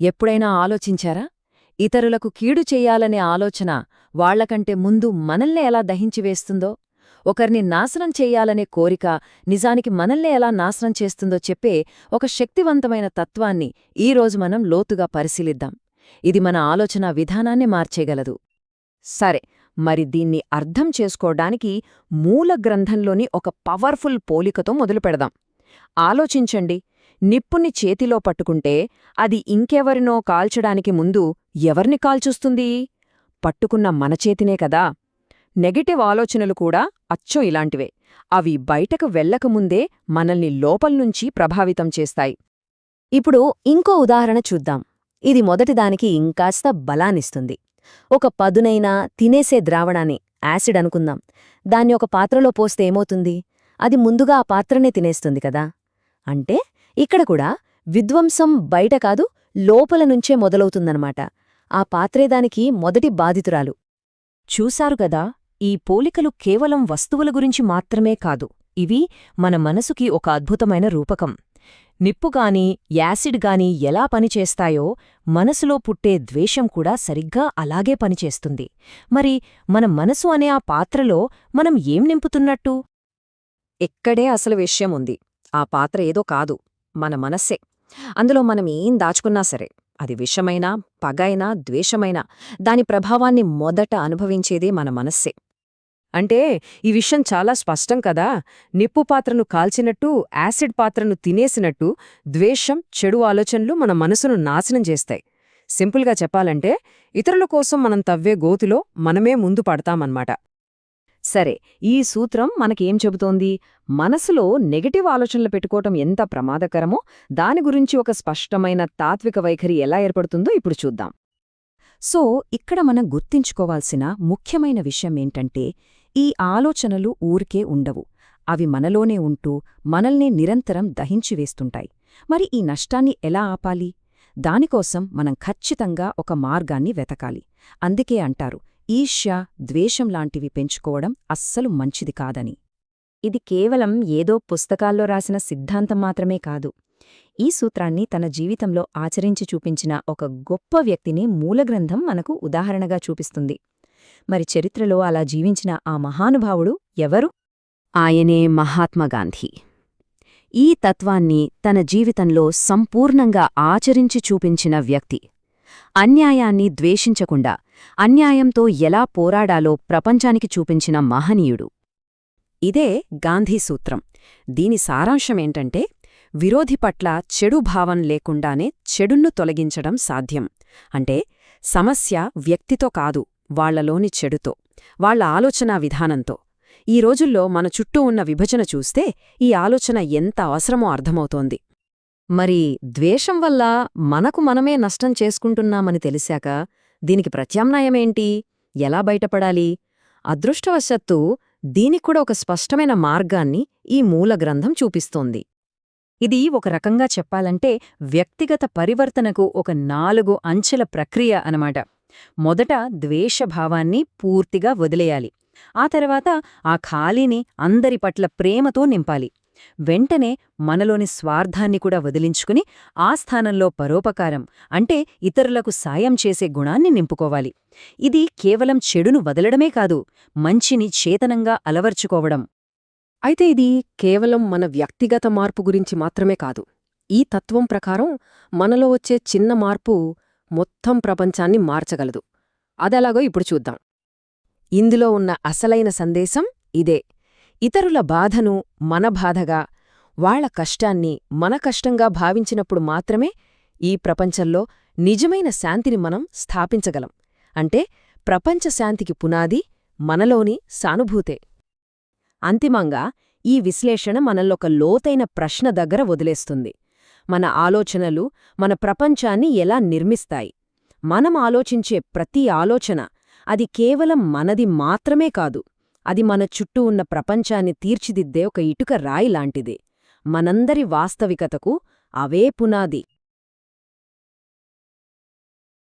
ఎప్పుడైనా ఆలోచించారా? ఇతరులకు కీడు చెయ్యాలనే ఆలోచన వాళ్ళకంటే ముందు మనల్నే ఎలా దహించివేస్తుందో ఒకరిని నాశనం చెయ్యాలనే కోరిక నిజానికి మనల్నే ఎలా నాశనం చేస్తుందో చెప్పే ఒక శక్తివంతమైన తత్వాన్ని ఈరోజు మనం లోతుగా పరిశీలిద్దాం. ఇది మన ఆలోచన విధానాన్ని మార్చేయగలదు. సరే మరి దీన్ని అర్థం చేసుకోవడానికి మూల గ్రంథంలోని ఒక పవర్ఫుల్ పోలికతో మొదలుపెడదాం. ఆలోచించండి. నిప్పుని చేతిలో పట్టుకుంటే అది ఇంకెవరినో కాల్చడానికి ముందు ఎవర్ని కాల్చుస్తుంది? పట్టుకున్న మన చేతినే కదా. నెగటివ్ ఆలోచనలు కూడా అచ్చో ఇలాంటివే. అవి బయటకు వెళ్ళకముందే మనల్ని లోపల్నుంచి ప్రభావితం చేస్తాయి. ఇప్పుడు ఇంకో ఉదాహరణ చూద్దాం. ఇది మొదటిదానికి ఇంకాస్త బలాన్నిస్తుంది. ఒక పదునైనా తినేసే ద్రావణాన్ని యాసిడ్ అనుకుందాం. దాన్ని ఒక పాత్రలో పోస్తే ఏమవుతుంది? అది ముందుగా ఆ పాత్రనే తినేస్తుంది కదా. అంటే ఇక్కడ కూడా విధ్వంసం బయట కాదు లోపల నుంచే మొదలవుతుందన్నమాట. ఆ పాత్రే దానికి మొదటి బాధితురాలు. చూశారు గదా ఈ పోలికలు కేవలం వస్తువుల గురించి మాత్రమే కాదు ఇవి మన మనసుకి ఒక అద్భుతమైన రూపకం. నిప్పుగాని యాసిడ్గాని ఎలా పనిచేస్తాయో మనసులో పుట్టే ద్వేషం కూడా సరిగ్గా అలాగే పనిచేస్తుంది. మరి మన మనసు అనే ఆ పాత్రలో మనం ఏం నింపుతున్నట్టు? ఎక్కడే అసలు విషయం ఉంది. ఆ పాత్ర ఏదో కాదు. మన మనస్సే. అందులో మనం ఏం దాచుకున్నా సరే అది విషమైనా పగైనా ద్వేషమైనా దాని ప్రభావాన్ని మొదట అనుభవించేదే మన మనస్సే. అంటే ఈ విషయం చాలా స్పష్టం కదా? నిప్పు పాత్రను కాల్చినట్టు యాసిడ్ పాత్రను తినేసినట్టు ద్వేషం చెడు ఆలోచనలు మన మనసును నాశనం చేస్తాయి. సింపుల్గా చెప్పాలంటే ఇతరుల కోసం మనం తవ్వే గోతిలో మనమే ముందు పడతామన్నమాట. సరే ఈ సూత్రం మనకేం చెబుతోంది? మనసులో నెగటివ్ ఆలోచనలు పెట్టుకోవటం ఎంత ప్రమాదకరమో దాని గురించి ఒక స్పష్టమైన తాత్విక వైఖరి ఎలా ఏర్పడుతుందో ఇప్పుడు చూద్దాం. సో ఇక్కడ మనం గుర్తించుకోవాల్సిన ముఖ్యమైన విషయం ఏంటంటే ఈ ఆలోచనలు ఊరికే ఉండవు. అవి మనలోనే ఉంటూ మనల్నే నిరంతరం దహించివేస్తుంటాయి మరి ఈ నష్టాన్ని ఎలా ఆపాలి? దానికోసం మనం ఖచ్చితంగా ఒక మార్గాన్ని వెతకాలి. అందుకే అంటారు ఈర్ష్య ద్వేషం లాంటివి పెంచుకోవడం అస్సలు మంచిది కాదని. ఇది కేవలం ఏదో పుస్తకాల్లో రాసిన సిద్ధాంతం మాత్రమే కాదు. ఈ సూత్రాన్ని తన జీవితంలో ఆచరించి చూపించిన ఒక గొప్ప వ్యక్తిని మూలగ్రంథం మనకు ఉదాహరణగా చూపిస్తుంది. మరి చరిత్రలో అలా జీవించిన ఆ మహానుభావుడు ఎవరు? ఆయనే మహాత్మాగాంధీ ఈ తత్వాన్ని తన జీవితంలో సంపూర్ణంగా ఆచరించి చూపించిన వ్యక్తి. అన్యాయాన్ని ద్వేషించకుండా అన్యాయంతో ఎలా పోరాడాలో ప్రపంచానికి చూపించిన మహనీయుడు. ఇదే గాంధీ సూత్రం. దీని సారాంశమేంటంటే విరోధి పట్ల చెడు భావం లేకుండానే చెడున్ను తొలగించడం సాధ్యం. అంటే సమస్య వ్యక్తితో కాదు వాళ్ళలోని చెడుతో వాళ్ళ ఆలోచనా విధానంతో. ఈ రోజుల్లో మన చుట్టూ ఉన్న విభజన చూస్తే ఈ ఆలోచన ఎంత అవసరమో అర్థమవుతోంది. మరి ద్వేషం వల్ల మనకు మనమే నష్టం చేసుకుంటున్నామని తెలిసాక దీనికి ప్రత్యామ్నాయమేంటి ఎలా బయటపడాలి? అదృష్టవశత్తు దీనిక్కూడా ఒక స్పష్టమైన మార్గాన్ని ఈ మూల గ్రంథం చూపిస్తోంది. ఇది ఒక రకంగా చెప్పాలంటే వ్యక్తిగత పరివర్తనకు ఒక నాలుగు అంచెల ప్రక్రియ అనమాట మొదట ద్వేషభావాన్ని పూర్తిగా వదిలేయాలి. ఆ తర్వాత ఆ ఖాళీని అందరి పట్ల ప్రేమతో నింపాలి. వెంటనే మనలోని స్వార్థాన్ని కూడా వదిలించుకుని ఆ స్థానంలో పరోపకారం అంటే ఇతరులకు సాయం చేసే గుణాన్ని నింపుకోవాలి. ఇది కేవలం చెడును వదలడమే కాదు మంచిని చేతనంగా అలవర్చుకోవడం. అయితే ఇది కేవలం మన వ్యక్తిగత మార్పు గురించి మాత్రమే కాదు ఈ తత్వం ప్రకారం మనలో వచ్చే చిన్న మార్పు మొత్తం ప్రపంచాన్ని మార్చగలదు. అదెలాగో ఇప్పుడు చూద్దాం. ఇందులో ఉన్న అసలైన సందేశం ఇదే. ఇతరుల బాధను మన బాధగా వాళ్ళ కష్టాన్ని మన కష్టంగా భావించినప్పుడు మాత్రమే ఈ ప్రపంచంలో నిజమైన శాంతిని మనం స్థాపించగలం. అంటే ప్రపంచ శాంతికి పునాది మనలోని సానుభూతే. అంతిమంగా ఈ విశ్లేషణ మనల్లొక లోతైన ప్రశ్న దగ్గర వదిలేస్తుంది. మన ఆలోచనలు మన ప్రపంచాన్ని ఎలా నిర్మిస్తాయి? మనం ఆలోచించే ప్రతి ఆలోచన అది కేవలం మనది మాత్రమే కాదు. అది మన చుట్టూ ఉన్న ప్రపంచాన్ని తీర్చిదిద్దే ఒక ఇటుక రాయిలాంటిదే మనందరి వాస్తవికతకు అవే పునాది.